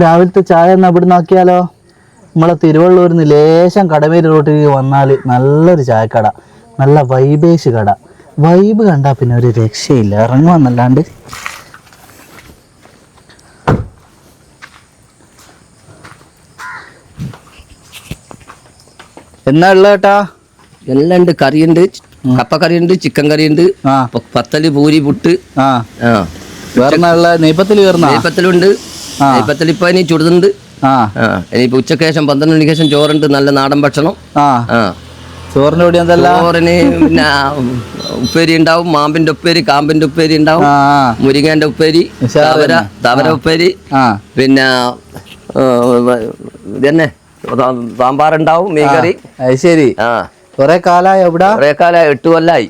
രാവിലത്തെ ചായ ഒന്ന് അവിടെ നോക്കിയാലോ നമ്മളെ തിരുവള്ളൂരിൽ നിന്ന് ലേശം കടമേരി റോട്ടിലേക്ക് വന്നാൽ നല്ലൊരു ചായക്കട നല്ല വൈബേഷ് കട. വൈബ് കണ്ടാൽ പിന്നെ ഒരു രക്ഷയില്ല. ഇറങ്ങുവാന്നല്ലാണ്ട് എന്നാ ഉള്ള കേട്ടാ എല്ലാം ഉണ്ട്. കറിയുണ്ട്. കപ്പ കറിയുണ്ട് ചിക്കൻ കറിയുണ്ട്. പത്തൽ പൂരി പുട്ട്. ആ. ആ. വേറെ നെയ്പ്പത്തിൽ കയറുന്ന നെയ്പ്പത്തലുണ്ട് ആ. നെയ്പ്പത്തൽ ഇപ്പൊ ഇനി ചുടുന്നുണ്ട്. ഇനിയിപ്പോ ഉച്ചയ്ക്ക് ശേഷം പന്ത്രണ്ട് മണിക്ക് ശേഷം ചോറുണ്ട് നല്ല നാടൻ ഭക്ഷണം. കൂടി എന്തല്ല? ചോറിന് പിന്നെ ഉപ്പേരി ഉണ്ടാവും മാമ്പിന്റെ ഉപ്പേരി കാമ്പിന്റെ ഉപ്പേരി ഉണ്ടാവും മുരിങ്ങേന്റെ ഉപ്പേരി താവര തവര ഉപ്പേരി പിന്നെ ഇതന്നെ സാമ്പാറുണ്ടാവും മീൻകറി. ശരി. കൊറേ കാലായി എവിടെ? കുറേ കാലായി എട്ട് കൊല്ലായി.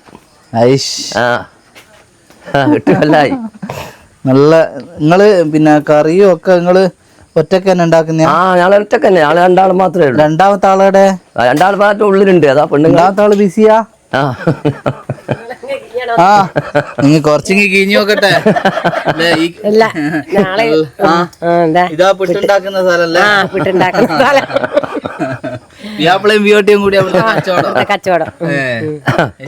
എട്ട് കൊല്ലായി. നല്ല നിങ്ങൾ പിന്നെ കറിയും ഒക്കെ നിങ്ങൾ ഒറ്റയ്ക്ക് തന്നെ ഉണ്ടാക്കുന്ന? ആ ഞാൻ ഒറ്റയ്ക്ക് തന്നെ. ആൾ രണ്ടാൾ മാത്രമേ ഉള്ളൂ. രണ്ടാമത്തെ ആളുടെ രണ്ടാൾ ഉള്ളിലുണ്ട്. അതാ പെണ്ണുങ്ങൾ രണ്ടാമത്തെ ആൾ ബിസിയാ? ആ. ആ നിങ്ങൾ കുറച്ചിങ്ങി കിഞ്ഞു നോക്കട്ടെ. ഇല്ല നാളെ ആ, ആ, എന്താ? ഇതാ പിട്ടുണ്ടാക്കുന്ന സ്ഥലല്ലേ? ആ പിട്ടുണ്ടാക്കുന്ന സ്ഥലം. വ്യാപ്പിളയും വിയോട്ടിയും കൂടി അവിടുത്തെ കച്ചവടം. ഇവിടുത്തെ കച്ചവടം. ഏ.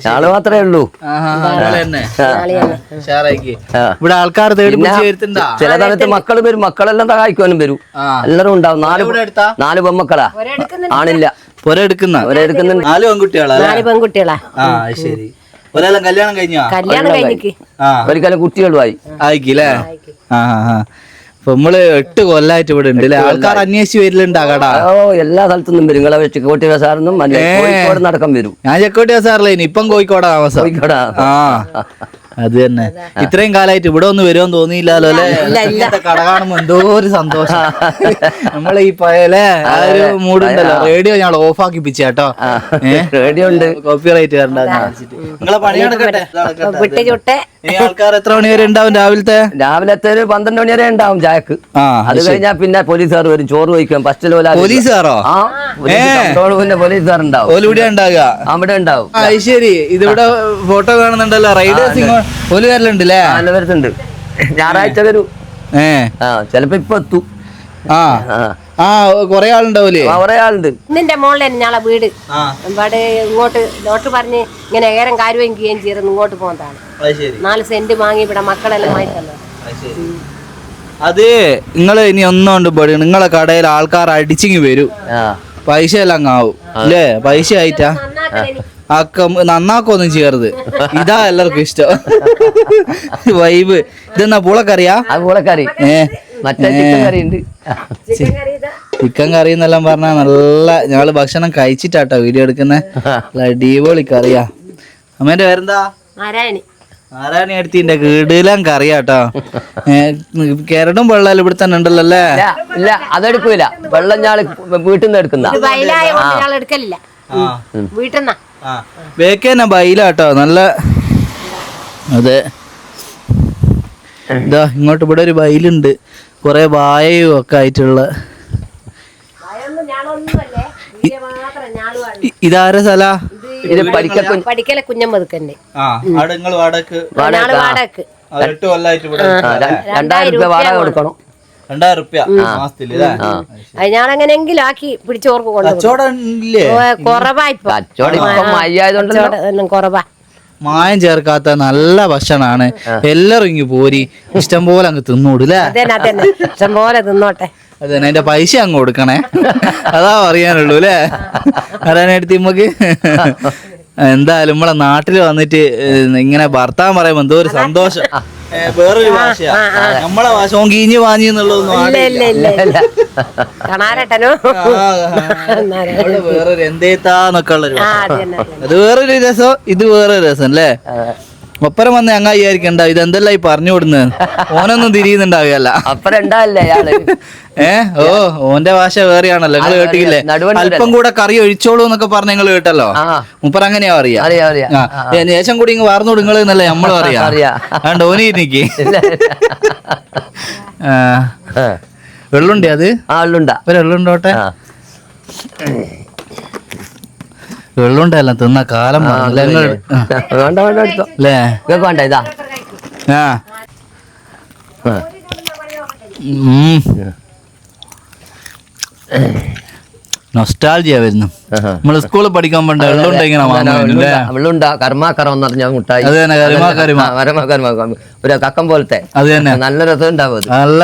ഞങ്ങൾ മാത്രമേ ഉള്ളൂ. ആഹാ, ആൾ തന്നെ. നാളെയാണ് ഉഷാറാക്കി ആ. ഇവിടെ ആൾക്കാർ തേടി പിന്നെ പിടിച്ച് വരുത്തുണ്ടാ? ചില സമയത്ത് മക്കൾ വരും. മക്കളെല്ലാം സഹായിക്കാനും വരും. ആ. എല്ലാരും ഉണ്ടാവും. നാല് ഇവിടെ എടുത്താ? നാല് പെമ്മക്കളാ ഒരെടുക്കുന്നുണ്ട്. ആണില്ല. പുര എടുക്കുന്ന നാല് പെൺകുട്ടികളാ നാല് പെൺകുട്ടികളാ. ആ അത് ശരി. ഒരാളും കല്യാണം കഴിഞ്ഞോ? കല്യാണം കഴിഞ്ഞിക്ക്. ഒരിക്കലും കുട്ടികളുമായി ആയിക്കില്ലേ? ആ ആ, ആ അപ്പൊ നമ്മൾ എട്ട് കൊല്ലായിട്ട് ഇവിടെ ഉണ്ട് അല്ലേ ആൾക്കാർ അന്വേഷിച്ച് വരലുണ്ടാ കട ഓ എല്ലാ സ്ഥലത്തുനിന്നും വരും. നിങ്ങളെ വെച്ച് കോട്ടി സാറിനും കോഴിക്കോട് നടക്കം വരും. ഞാൻ ചെക്കോട്ടി സാറല്ലേ ഇനി ഇപ്പം കോഴിക്കോടാ താമസം. കോഴിക്കോടാ. ആ. അത് തന്നെ. ഇത്രയും കാലമായിട്ട് ഇവിടെ ഒന്ന് വരുമെന്ന് തോന്നിയില്ലല്ലോ അല്ലേ? കട കാണുമ്പോ എന്തോ ഒരു സന്തോഷം. നമ്മളെ ഈ പഴയല്ലേ ആ ഒരു മൂടുണ്ടല്ലോ റേഡിയോ ഞങ്ങൾ ഓഫ് ആക്കി പിച്ചേട്ടോ റേഡിയോ ഉണ്ട് കോപ്പി റൈറ്റ് നിങ്ങളെ പണി നടക്കട്ടെ. ആൾക്കാർ എത്ര മണി വരെ ഉണ്ടാവും രാവിലത്തെ? രാവിലത്തെ ഒരു പന്ത്രണ്ട് മണി വരെ ഉണ്ടാവും ജാക്ക് ആ അത് കഴിഞ്ഞാൽ പിന്നെ പോലീസുകാർ വരും. ചോറ് വയ്ക്കും ഫസ്റ്റ് പോലെ പോലീസുകാരോ? പിന്നെ പോലീസുകാർ ഉണ്ടാവും അവിടെ ഉണ്ടാവും. ആ അത് ശരി. ഇതിവിടെ ഫോട്ടോ കാണുന്നുണ്ടല്ലോ. റൈഡേഴ്സ് ഓൽ വരലുണ്ട് അല്ലേ നല്ല വരുത്തുണ്ട് ഞായറാഴ്ച വരൂ. ഏ. ആ ചെലപ്പോ ഇപ്പൊ എത്തു. ആ. ആ. കൊറേ ആളുണ്ടാവൂലേ? കൊറേ കുറെ ആളുണ്ട്. നിന്റെ മോളിലെ ഞങ്ങളെ വീട്. ഇവിടെ ഇങ്ങോട്ട് ഡോക്ടർ പറഞ്ഞ് ഇങ്ങനെ ഏറെ കാര്യവും ചെയ്യുകയും ചെയ്ത് ഇങ്ങോട്ട് പോകുന്നതാണ് നാല് സെന്റ് വാങ്ങി ഇവിടെ മക്കളെല്ലാം വാങ്ങി തന്നെ അത് നിങ്ങൾ ഇനി ഒന്നും കൊണ്ട് പേടി നിങ്ങളെ കടയിൽ ആൾക്കാർ അടിച്ചിങ്ങി വരും. ആ. പൈസ എല്ലാം ആവും. അല്ലേ പൈസ ആയിട്ടാ? ആക്ക നന്നാക്കൊന്നും ചെയ്യരുത്. ഇതാ എല്ലാവർക്കും ഇഷ്ടം. വൈബ്. ഇതെന്നാ പൂളക്കറിയാ? പൂളക്കറി. ഏ ചിക്കൻ കറി ഉണ്ട്. ചിക്കൻ കറി എന്നെല്ലാം പറഞ്ഞാ നല്ല ഞങ്ങൾ ഭക്ഷണം കഴിച്ചിട്ടാട്ടോ വീഡിയോ എടുക്കുന്നത് നല്ല അടിപൊളി കറിയാ. അമ്മേന്റെ പേരെന്താ? നാരായണി. നാരായണി അടുത്തിന്റെ കീടിലാൻ കറിയാട്ടോ. കേരടും വെള്ളം ഇവിടെ തന്നെ ഉണ്ടല്ലോ അല്ലേ ഇല്ല അതെടുക്കൂല. വെള്ളം ഞാൻ വീട്ടിൽ നിന്ന് എടുക്കുന്ന വീട്ടിൽ നിന്നാ ആ. ബേക്കേന്നെ ബൈലാട്ടോ നല്ല അതെ. ഇതാ ഇങ്ങോട്ട് ഇവിടെ ഒരു ബൈലുണ്ട്. കൊറേ വായയും ഒക്കെ ആയിട്ടുള്ള. ഇതാര സ്ഥല പഠിക്കലെ ഇവിടെ രണ്ടായിരം രൂപ വാടക കൊടുക്കണം. രണ്ടായിരം റുപ്യ മാസത്തിൽ അത് ഞാൻ എങ്ങനെയെങ്കിലും ആക്കി പിടിച്ചോർക്ക് കൊണ്ടുപോകും കച്ചവടം ഇല്ലേ? കുറവാ ഇപ്പൊ. കച്ചവടം ഇപ്പം മയ്യായതുകൊണ്ടല്ലോ കച്ചവടം കുറവാ. മായം ചേർക്കാത്ത നല്ല ഭക്ഷണാണ്. എല്ലാരും ഇങ്ങ് പോരി. ഇഷ്ടം പോലെ അങ്ങ് തിന്നൂടല്ലേ അതന്നെ അതന്നെ. ഇഷ്ടം പോലെ തിന്നോട്ടെ. അതെ അതിന്റെ പൈസ അങ്ങ് കൊടുക്കണേ. അതാ പറയാനുള്ളൂ അല്ലേ? അറിയാനായിട്ട് നമുക്ക് എന്തായാലും നമ്മളെ നാട്ടിൽ വന്നിട്ട് ഏഹ്, ഇങ്ങനെ ഭർത്താൻ പറയുമ്പോ എന്തോ ഒരു സന്തോഷം. വേറൊരു ഭാഷയാ. നമ്മളെ ഭാഷ ഓൻ കീഞ്ഞു വാങ്ങി എന്നുള്ളതൊന്നും ഇല്ല ഇല്ല ഇല്ല കാണാരട്ടനോ? ആ, നമ്മൾ വേറൊരു എന്തേത്താന്നൊക്കെ ഉള്ളൊരു. അത് വേറൊരു രസം ഇത് വേറൊരു രസം അല്ലേ? ഒപ്പരം വന്ന ഞങ്ങൾ വിചാരിക്കണ്ട ഇത് എന്തെല്ലാം ഈ പറഞ്ഞു വിടുന്നത് ഓനൊന്നും തിരിയുന്നുണ്ടാവുകയല്ല. അപ്പഴ ഉണ്ടാവില്ലേ അയാൾ ഏ? ഓ ഓന്റെ ഭാഷ വേറെയാണല്ലോ. നിങ്ങൾ കേട്ടില്ലേ അല്പം കൂടെ കറി ഒഴിച്ചോളൂ എന്നൊക്കെ പറഞ്ഞ നിങ്ങൾ കേട്ടല്ലോ? മുപ്പർ അങ്ങനെയാ അറിയാ ശേഷം കൂടി ഇങ്ങ് വാർന്നു കൊടുങ്ങൾ എന്നല്ലേ നമ്മളും അറിയാം. ഓനി നിക്ക് ഇല്ല. ആ. ആ. വെള്ളുണ്ടേ അത്? ആ വെള്ളുണ്ടാ. ഒരു വെള്ളുണ്ടോട്ടെ? വെള്ളമുണ്ടല്ല തിന്ന കാലം അല്ലേ വേണ്ട ഇതാ. ആ. ഉം. നൊസ്റ്റാൾജിയ വരുന്നു. നമ്മൾ നമ്മൾ സ്കൂളിൽ പഠിക്കാൻ പണ്ട് വെള്ളുണ്ട കർമാക്കറ എന്ന് പറഞ്ഞ മുട്ടായി. അത് തന്നെ, കർമാ കർമ. ആ, കർമാ ഒരു കക്കം പോലത്തെ. അത് തന്നെ. നല്ല രസം ഉണ്ടാവും നല്ല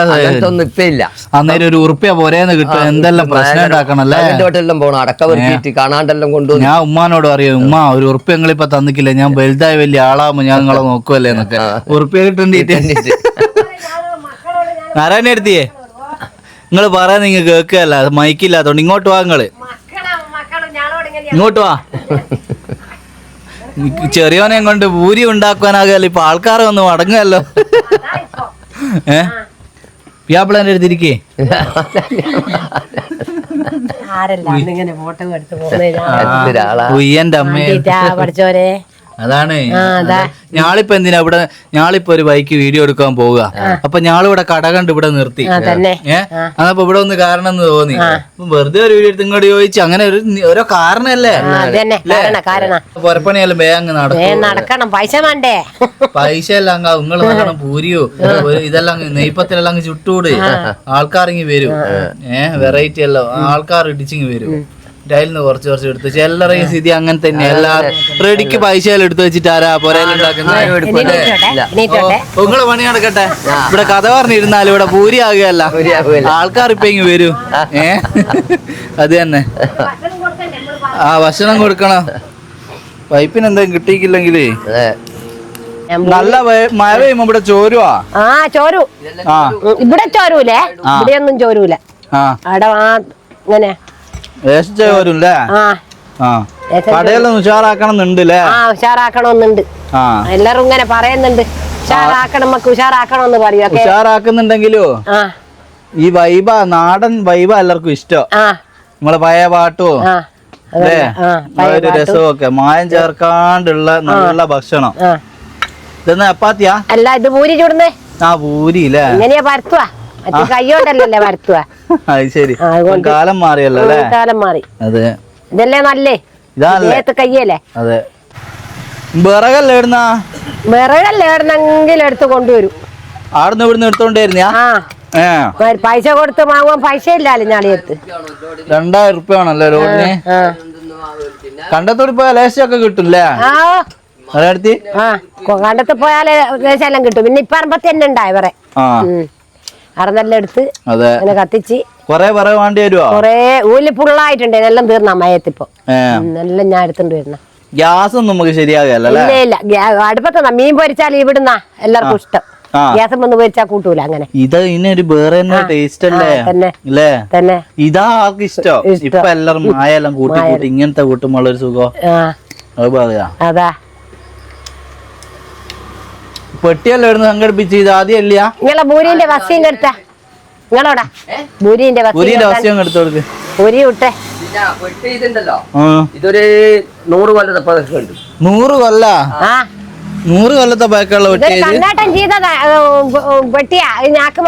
ഇപ്പൊ ഇല്ല. അന്നേരം ഒരു ഉറുപ്പ്യ പോരേന്ന് കിട്ടും. എന്തെല്ലാം പ്രശ്നം ഉണ്ടാക്കണല്ലേ വീട്ടിലെല്ലാം പോകണം അടക്ക വെറുക്കിയിട്ട് കാണാണ്ടെല്ലാം കൊണ്ടു ഞാൻ ഉമ്മാനോട് അറിയാം ഉമ്മ ഒരു ഉറുപ്പ്യ നിങ്ങളിപ്പൊ തന്നിക്കില്ല? ഞാൻ വലുതായി വലിയ ആളാകുമ്പോ ഞാൻ നിങ്ങളെ നോക്കുമല്ലേ എന്നൊക്കെ. ഉറുപ്പ്യ കിട്ടേണ്ടിട്ട്? നാരായണ എടുത്തിയേ നിങ്ങൾ പറയാൻ നിങ്ങൾ കേൾക്കുകയല്ല മൈക്കില്ലാത്തോണ്ട് ഇങ്ങോട്ട് വാ നിങ്ങൾ. ഇങ്ങോട്ട് വാ. ചെറിയവനെ കൊണ്ട് പൂരി ഉണ്ടാക്കാനാകല്ല ഇപ്പൊ ആൾക്കാർ വന്ന് മടങ്ങുമല്ലോ ഏ? പിയാപ്പിളേന്റെ അടുത്തിരിക്കേ. ഉയ്യന്റെ അമ്മേ പഠിച്ചോരെ അതാണ്. ഞാളിപ്പോ എന്തിനാ ഇവിടെ ഞാളിപ്പോ ഒരു ബൈക്ക് വീഡിയോ എടുക്കാൻ പോവുക. അപ്പൊ ഞാളിവിടെ കട കണ്ട് ഇവിടെ നിർത്തി. ഏഹ് അതപ്പോ ഇവിടെ ഒന്ന് കാരണം എന്ന് തോന്നി. വെറുതെ ഒരു വീഡിയോ എടുത്ത് ഇങ്ങോട്ട് ചോദിച്ചു അങ്ങനെ ഒരു ഓരോ കാരണല്ലേ? വേഗം നടക്കും. ഏ നടക്കണം. പൈസ വേണ്ടേ? പൈസ എല്ലാം അങ്ങ് നിങ്ങൾ നടക്കണം പൂരിയോ. ഇതെല്ലാം അങ്ങ് നെയ്പ്പത്തിലെല്ലാം അങ്ങ് ആൾക്കാർ ഇങ്ങി വരും. ഏഹ് വെറൈറ്റി എല്ലാം ആൾക്കാർ ഇടിച്ചിങ്ങി വരും. നിന്ന് കുറച്ച് കുറച്ച് എടുത്ത് എല്ലാവരെയും സ്ഥിതി അങ്ങനെ തന്നെ. എല്ലാ റെഡിക്ക് പൈസ എടുത്ത് വെച്ചിട്ട് ആരാ നീച്ചോട്ടെ നിങ്ങളെ പണി നടക്കട്ടെ. ഇവിടെ കഥ പറഞ്ഞിരുന്നാലും ഇവിടെ പൂരി ആകുകയല്ല. ആൾക്കാർ ഇപ്പൊ ഇങ്ങ് വരൂ. ഏ? അത് തന്നെ. ആ ഭക്ഷണം കൊടുക്കണം. പൈപ്പിന് എന്തെങ്കിലും കിട്ടിയിട്ടില്ലെങ്കിലേ. നല്ല മഴ പെയ്യുമ്പോ ഇവിടെ ചോരുവാ? ആ ചോരു. ഇവിടെ ചോരൂലേ? ഇവിടെയൊന്നും ചോരൂല. ആ. അവിടെ ആ ഇങ്ങനെ ലേശം ചോരുല്ലേ ആ. ഉഷാറാക്കണമെന്നുണ്ട് എല്ലാരും ഇങ്ങനെ പറയുന്നുണ്ട്. ഉഷാറാക്കണം നമുക്ക് ഉഷാറാക്കണമെന്ന് പറയും ഒക്കെ. ഉഷാറാക്കുന്നുണ്ടെങ്കിലോ? ആ. ഈ വൈബ നാടൻ വൈബ എല്ലാവർക്കും ഇഷ്ടം. നമ്മളെ പഴയ പാട്ടോ അല്ലേ? ഒരു രസമൊക്കെ. മായം ചേർക്കാണ്ടുള്ള നല്ല ഭക്ഷണം. ഇതെന്നാ ചപ്പാത്തിയാ? അല്ല ഇത് പൂരി ചൂടുന്നേ. ആ പൂരി അല്ലേ പരത്തുവാ? മറ്റേ കൈയോണ്ടല്ലേ പരത്തുവാ അത് ശരി കാലം മാറിയല്ലോ കാലം മാറി. അതെ. ഇതല്ലേ നല്ലേ? നേരത്തെ കയ്യല്ലേ? അതെ. വിറകല്ലേ ഇടുന്ന? വിറകല്ലേ ഇടുന്നെങ്കിൽ എടുത്ത് കൊണ്ടുവരും. ആടുന്ന് ഇവിടുന്ന് എടുത്തോണ്ടായിരുന്നാ പൈസ കൊടുത്ത് വാങ്ങുവാൻ പൈസ ഇല്ലാലോ ഞാളിയത്ത് രണ്ടായിരം റുപ്യ ആണല്ലേ ലോഡിന് ആ കണ്ടത്തോട് പോയാൽ ലേശമൊക്കെ കിട്ടില്ലേ? കണ്ടത്ത് പോയാലേ ദേശമെല്ലാം കിട്ടും. പിന്നെ ഇപ്പറമ്പത്തി തന്നെ ഉണ്ടായി ആ. അറന്നെല്ലാം എടുത്ത് അതെ. അങ്ങനെ കത്തിച്ച് കൊറേ വിറക് വേണ്ടി വരുവോ? കൊറേ ഊൽ ഫുള്ളായിട്ടുണ്ട് എല്ലാം തീർന്ന മയത്തിപ്പോ. എല്ലാം ഞാൻ എടുത്തോണ്ട് വരുന്ന ഗ്യാസ് ഒന്നും നമുക്ക് ശരിയാകല്ല ഇല്ല ഇല്ല. ഗ്യാ- അടുപ്പത്ത് മീൻ പൊരിച്ചാൽ ഇവിടുന്ന എല്ലാവർക്കും ഇഷ്ടം. ഗ്യാസ് വന്ന് പൊരിച്ചാൽ കൂട്ടൂല അങ്ങനെ. ഇത് ഇതിനൊരു വേറെ ടേസ്റ്റ് അല്ലേ. അല്ലേ തന്നെ. ഇതാ ആർക്കും ഇഷ്ടം. ഇപ്പൊ എല്ലാരും മായെല്ലാം കൂട്ടി കൂട്ടി ഇങ്ങനത്തെ കൂട്ടുമ്പോൾ ഒരു സുഖം? അത് പറയാ. അതാ. പെട്ടിയെല്ലാം ഇടുന്ന് സംഘടിപ്പിച്ച്? ഇത് ആദ്യം ഇല്ല നിങ്ങളെ ബൂരിന്റെ വസ്യം എടുത്ത. നിങ്ങളോടാ ഭൂരിന്റെ ഭൂരിന്റെ വസ്യം എടുത്തു. കൊടുക്ക് ബൂരി വിട്ടെ. ഇതുണ്ടല്ലോ. ഇതൊരു നൂറ് കൊല്ലത്തെ നൂറ് കൊല്ല? ആ. നൂറ് കൊല്ലത്തെ പഴക്കമുള്ള കണ്ണാട്ടൻ ചെയ്തതാ. വെട്ടിയാ ഞാക്ക്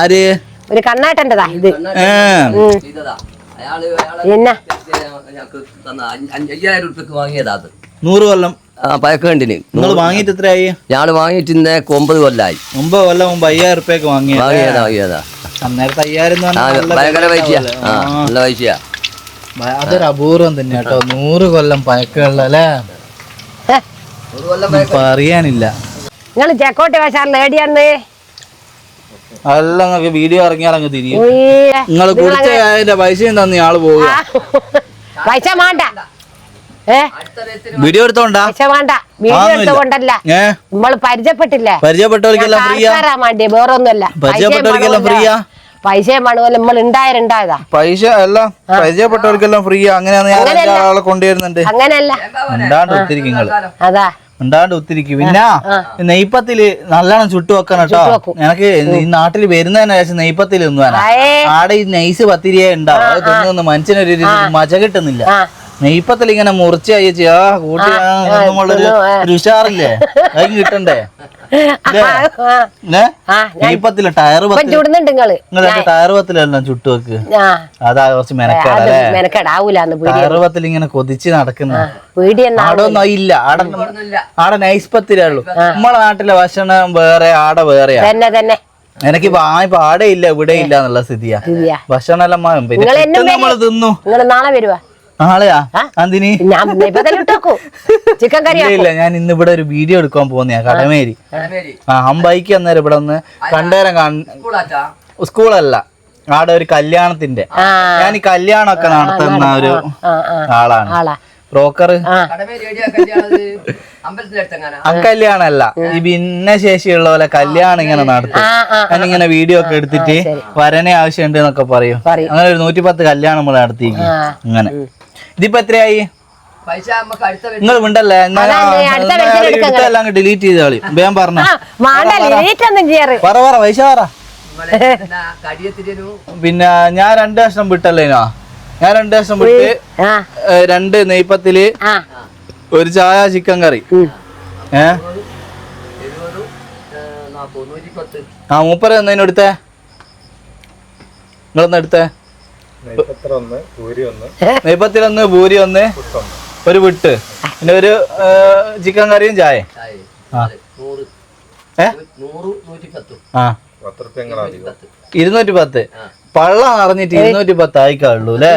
ആര്? ഒരു കണ്ണാട്ടന്റെതാ ഇത്. അയ്യായിരം ഉറുപ്പ്യക്ക് വാങ്ങിയതാ അത്. നൂറ് കൊല്ലം. ആ പഴക്കണ്ടിന് നിങ്ങൾ വാങ്ങിയിട്ട് എത്രയായി? ഞാൻ വാങ്ങിയിട്ട് ഒമ്പത് കൊല്ലായി. ഒമ്പത് കൊല്ലം മുമ്പ് അയ്യായിരം റുപ്യക്ക് വാങ്ങിയ വാങ്ങിയതാ വാങ്ങിയതാ. അന്നേരത്തെ അയ്യായിരം എന്ന് നല്ല ഭയങ്കര പൈസയാ. നല്ല പൈസയാ. ഭ- അതൊരു അപൂർവം തന്നെ കേട്ടോ. നൂറ് കൊല്ലം പഴക്കമുള്ള അല്ലേ? അറിയാനില്ല. നിങ്ങൾ ചെക്കോട്ടെ വേശാറിൽ ഏടിയാന്ന് അല്ല നിങ്ങൾക്ക് വീഡിയോ ഇറങ്ങിയാൽ അങ്ങ് തിരിയും. നിങ്ങൾ കുടിച്ച അതിന്റെ പൈസയും തന്നി ആൾ പോവുക. പൈസ വേണ്ട. വീഡിയോ എടുത്തോണ്ടാ? വേണ്ട. വീഡിയോ എടുത്തോണ്ടല്ല. നമ്മൾ പരിചയപ്പെട്ടില്ലേ? പരിചയപ്പെട്ടവർക്കെല്ലാം ഫ്രീയാ? ആൾക്കാരാ വേണ്ടി വേറൊന്നുമല്ല. പരിചയപ്പെട്ടവർക്കെല്ലാം ഫ്രീയാ? നമ്മൾ ഉണ്ടായിരുണ്ടായതാ പൈസ അല്ല പരിചയപ്പെട്ടവർക്കെല്ലാം അങ്ങനെയാണ് ഞാൻ അങ്ങനെയല്ല. ആളെ കൊണ്ടുവരുന്നുണ്ട്. അങ്ങനെയല്ല. ഉണ്ടാണ്ട് ഒത്തിരിക്കും നിങ്ങൾ അതാ. ഉണ്ടാണ്ട് ഒത്തിരിക്കും പിന്നെ നെയ്പ്പത്തിൽ നല്ലോണം ചുട്ടു വെക്കണം കേട്ടോ. എനിക്ക് ഈ നാട്ടിൽ വരുന്നതിന് ശേഷം നെയ്പ്പത്തിൽ ഒന്നും ആടെ ഈ നൈസ് പത്തിരിയേ ഉണ്ടാവും. അത് തിന്നു മനുഷ്യനൊരു മജ കിട്ടുന്നില്ല. നെയ്പ്പത്തിൽ ഇങ്ങനെ മുറിച്ചായി അയച്ച് ആ കൂട്ടി ആ നമ്മളൊരു ഉഷാറില്ലേ? അത് കിട്ടണ്ടേ? നെയ്പ്പത്തിൽ ടയർ ചുടുന്നുണ്ട് ടയർ പത്തിലെല്ലാം ചുട്ടു വെക്ക്? ആ. അതാ കുറച്ച് മെനക്കെടാവൂലെന്ന് ടയർ പത്തിൽ ഇങ്ങനെ കൊതിച്ച് നടക്കുന്ന. പീടി എന്നാ ആടെ ഒന്നും ഇല്ല. ആടെ ആടെ നൈസ് പത്തിരേ ഉള്ളൂ. നമ്മളെ നാട്ടിലെ ഭക്ഷണം വേറെ ആടെ വേറെയാ. തന്നെ തന്നെ. എനിക്ക് വായി പാടേ ഇല്ല ഇവിടെ ഇല്ല എന്നുള്ള സ്ഥിതിയാ. ഭക്ഷണം എല്ലാം നമ്മൾ തിന്നു. നിങ്ങൾ നാളെ വരുവാ. നാളെയാ? ഞാൻ ചിക്കൻ കറി ഇല്ല ഞാൻ ഇന്ന് ഇവിടെ ഒരു വീഡിയോ എടുക്കാൻ പോകുന്ന കടമേരി. ആ. അമ്പൈക്ക് അന്നേരം ഇവിടെ ഒന്ന് കണ്ടേരം കാണ് സ്കൂളല്ല ആടെ ഒരു കല്യാണത്തിന്റെ. ഞാൻ ഈ കല്യാണമൊക്കെ നടത്തുന്ന ഒരു ആളാണ്. ആളാ. ബ്രോക്കർ. അക്കല്യാണല്ല ഈ ഭിന്നശേഷിയുള്ള പോലെ കല്യാണം ഇങ്ങനെ നടത്തും. ഞാനിങ്ങനെ വീഡിയോ ഒക്കെ എടുത്തിട്ട് വരനെ ആവശ്യമുണ്ട് എന്നൊക്കെ പറയും. പറയും. അങ്ങനെ ഒരു നൂറ്റിപ്പത്ത് കല്യാണം നമ്മൾ നടത്തിയിരിക്കും അങ്ങനെ. ഇതിപ്പോ എത്രയായി? നിങ്ങൾ മിണ്ടല്ലേ? എടുത്തെല്ലാം ഡിലീറ്റ് ചെയ്ത കളി വേഗം പറഞ്ഞു. പറ പറ. പൈസ പറ. പിന്നെ ഞാൻ രണ്ട് കഷ്ണം വിട്ടല്ലേനോ ഞാൻ രണ്ട് കഷ്ണം വിട്ട് രണ്ട് നെയ്പ്പത്തിൽ ഒരു ചായ ചിക്കൻ കറി. ഏ? ആ മൂപ്പര എന്നതിന് എടുത്തേ. നെയ്പ്പത്തിലൊന്ന് പൂരി ഒന്ന് ഒരു വിട്ട് പിന്നെ ഒരു ചിക്കൻ കറിയും ചായ ഇരുന്നൂറ്റി പത്ത് പള്ള നിറഞ്ഞിട്ട് ഇരുന്നൂറ്റി പത്തായി കള്ളു അല്ലേ?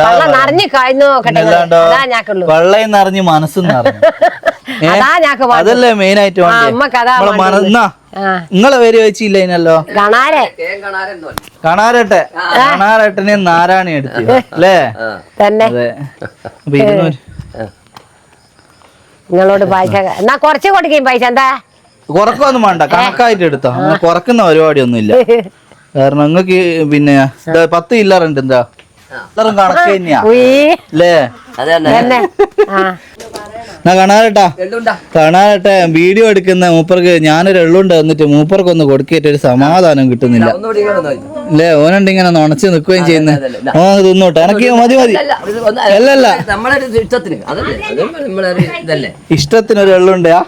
പള്ള നിറഞ്ഞു കഴിഞ്ഞു പള്ളയും നിറഞ്ഞ് മനസ്സും നിറഞ്ഞു. അതല്ലേ മെയിൻ ആയിട്ട് നിങ്ങളെ പേര് വെച്ചില്ല അതിനല്ലോ കണാരട്ടെ കണാരട്ടനെ നാരായണി എടുത്തു അല്ലേ? തന്നെ. നിങ്ങളോട് പൈസ എന്നാ കുറച്ച് കൊടുക്കും പൈസ എന്താ? കുറക്കൊന്നും വേണ്ട. കണക്കായിട്ട് എടുത്തോ. അങ്ങനെ കുറക്കുന്ന പരിപാടിയൊന്നും ഇല്ല കാരണം നിങ്ങൾക്ക് പിന്നെ പത്ത് ഇല്ലറുണ്ട് എന്താ? എല്ലാരും കണക്ക് തന്നെയാ. അല്ലേ എന്നാ കാണാരട്ടാ എള്ളുണ്ടാ. വീഡിയോ എടുക്കുന്ന മൂപ്പർക്ക് ഞാനൊരു എള്ളുണ്ട് എന്നിട്ട് മൂപ്പർക്ക് ഒന്ന് കൊടുക്കിയിട്ട് ഒരു സമാധാനം കിട്ടുന്നില്ല. അല്ലേ ഓനുണ്ട് ഇങ്ങനെ നുണച്ച് നിൽക്കുകയും ചെയ്യുന്നത് ഓ തിന്നോട്ടെ. എനക്ക് മതി മതി. അല്ലല്ല ഇഷ്ടത്തിന്. ഒരു എള്ളുണ്ടാ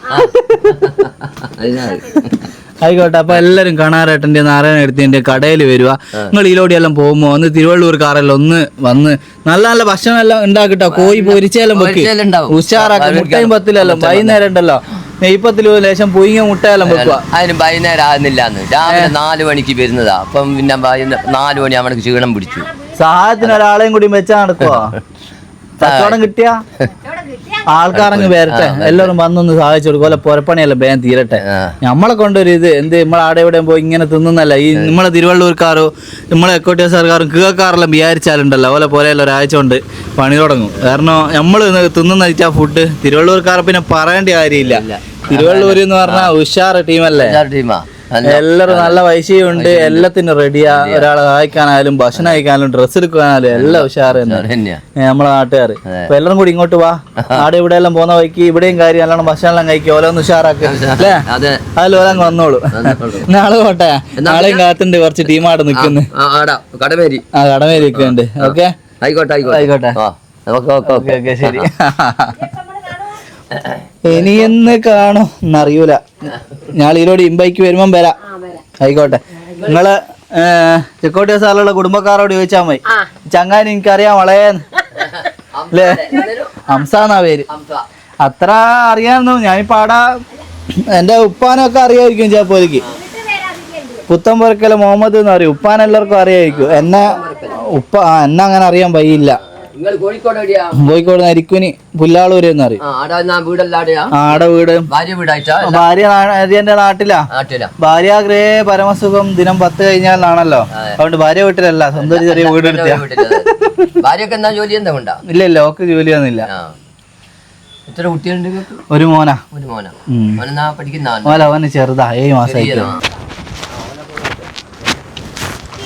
ആയിക്കോട്ടെ അപ്പൊ എല്ലാരും കണാറേട്ടന്റെ നാരായണ എടുത്തിന്റെ കടയിൽ വരുക നിങ്ങൾ ഈലോടി എല്ലാം പോകുമ്പോ ഒന്ന് തിരുവള്ളൂർ കാറെല്ലാം ഒന്ന് വന്ന് നല്ല നല്ല ഭക്ഷണം എല്ലാം ഉണ്ടാക്കിട്ടോ. കോഴി പൊരിച്ചെല്ലാം വെക്ക്. ഉഷാറാക്കി മുട്ടയും പത്തിലെല്ലാം വൈകുന്നേരം ഉണ്ടല്ലോ. നെയ്പ്പത്തിൽ ലേശം പുയിങ്ങ മുട്ടയെല്ലാം വെക്കുക അതിന് വൈകുന്നേരം ആകുന്നില്ല രാവിലെ നാല് മണിക്ക് വരുന്നതാ. അപ്പം പിന്നെ നാലു മണി അവനക്ക് ക്ഷീണം പിടിച്ചു. സഹായത്തിന് ഒരാളെയും കൂടി വെച്ചാ നടക്കുവാ. കച്ചവടം കിട്ടിയ? ആൾക്കാരങ്ങ് വരട്ടെ. എല്ലാവരും വന്നൊന്ന് സഹായിച്ചു കൊടുക്കും. അല്ല പുരപ്പണിയല്ല വേഗം തീരട്ടെ. നമ്മളെ കൊണ്ടൊരു ഇത് എന്ത് നമ്മൾ ആടെ ഇവിടെ പോയി ഇങ്ങനെ തിന്നുന്നല്ല. ഈ നമ്മളെ തിരുവള്ളൂർക്കാരോ നമ്മളെ എക്കോട്ടിയ സർക്കാരും കീഴക്കാരെല്ലാം വിചാരിച്ചാലുണ്ടല്ലോ. അതുപോലെ പോലെയല്ല ഒരാഴ്ച കൊണ്ട് പണി തുടങ്ങും. കാരണം നമ്മൾ തിന്നുന്ന വെച്ചാൽ ഫുഡ് തിരുവള്ളൂർക്കാരെ പിന്നെ പറയേണ്ട കാര്യമില്ല. തിരുവള്ളൂർ എന്ന് പറഞ്ഞാൽ ഉഷാർ ടീമല്ലേ ടീമാ എല്ലാവരും നല്ല പൈസയും ഉണ്ട് എല്ലാത്തിനും റെഡിയാ ഒരാളെ സഹായിക്കാനായാലും ഭക്ഷണം കഴിക്കാനായാലും ഡ്രസ്സ് എടുക്കാനായാലും എല്ലാം തന്നെ. നമ്മളെ നാട്ടുകാർ അപ്പൊ എല്ലാരും കൂടി ഇങ്ങോട്ട് വാ. ആടെ ഇവിടെ എല്ലാം പോകുന്ന വഴിക്ക് ഇവിടെയും കാര്യം അല്ലാണ്ട് ഭക്ഷണം എല്ലാം കഴിക്കും. ഓരോന്ന് ഉഷാറാക്കുക അല്ലേ? അതെ. അതിൽ വന്നോളൂ. നാളെ പോട്ടെ. നാളെയും കാത്തുണ്ട് കുറച്ച് ടീം ആട് നിൽക്കുന്നു. കടമേരി. ആ കടമേരി നിൽക്കുന്നുണ്ട് ഓക്കെ? ആയിക്കോട്ടെ ആയിക്കോട്ടെ. ആയിക്കോട്ടെ. ശരി. ഇനി എന്ന് കാണോ എന്നറിയൂല. ഞാൻ ഇതിലോട് ഇമ്പൈക്ക് വരുമ്പം വരാം. ആയിക്കോട്ടെ. നിങ്ങൾ ചെക്കോട്ടിയ സാറിലുള്ള കുടുംബക്കാരോട് ചോദിച്ചാൽ മതി. ചങ്ങാനി ചങ്ങാൻ എനിക്കറിയാം വളയേ അല്ലേ? ഹംസാന്നാ പേര്? അത്ര അറിയാമെന്നു ഞാനിപ്പോ ആടാ എന്റെ ഉപ്പാനൊക്കെ അറിയായിരിക്കും എനിക്ക് പുത്തൻ പൊറക്കൽ മുഹമ്മദ് എന്ന് പറയും. ഉപ്പാൻ എല്ലാവർക്കും അറിയായിരിക്കും. എന്നെ ഉപ്പ എന്നെ അങ്ങനെ അറിയാൻ വയ്യില്ല നിങ്ങൾ കോഴിക്കോട് എവിടെയാ? കോഴിക്കോട് നരിക്കുനി പുല്ലാളൂര് എന്ന് ആടാ വീട്. ഭാര്യ വീടായിട്ടാ? ഭാര്യ എന്റെ നാട്ടിലാ. ഭാര്യ ഭാര്യാഗ്രേ പരമസുഖം ദിനം പത്ത് കഴിഞ്ഞാലാണല്ലോ അതുകൊണ്ട് ഭാര്യ വീട്ടിലല്ല സ്വന്തം ചെറിയ വീട് എടുത്ത ഭാര്യക്ക് എന്നാ ജോലി? എന്താ ഉണ്ടാ ഇല്ല ഇല്ല ഓക്ക് ജോലിയൊന്നുമില്ല എത്ര കുട്ടികളുണ്ട് ഒരു മോനാ. ഒരു മോനാ. മോനെന്നാ പഠിക്കുന്ന അവന് ചെറുതാ ഏഴ് മാസമായിട്ട് ചെറിയതാ.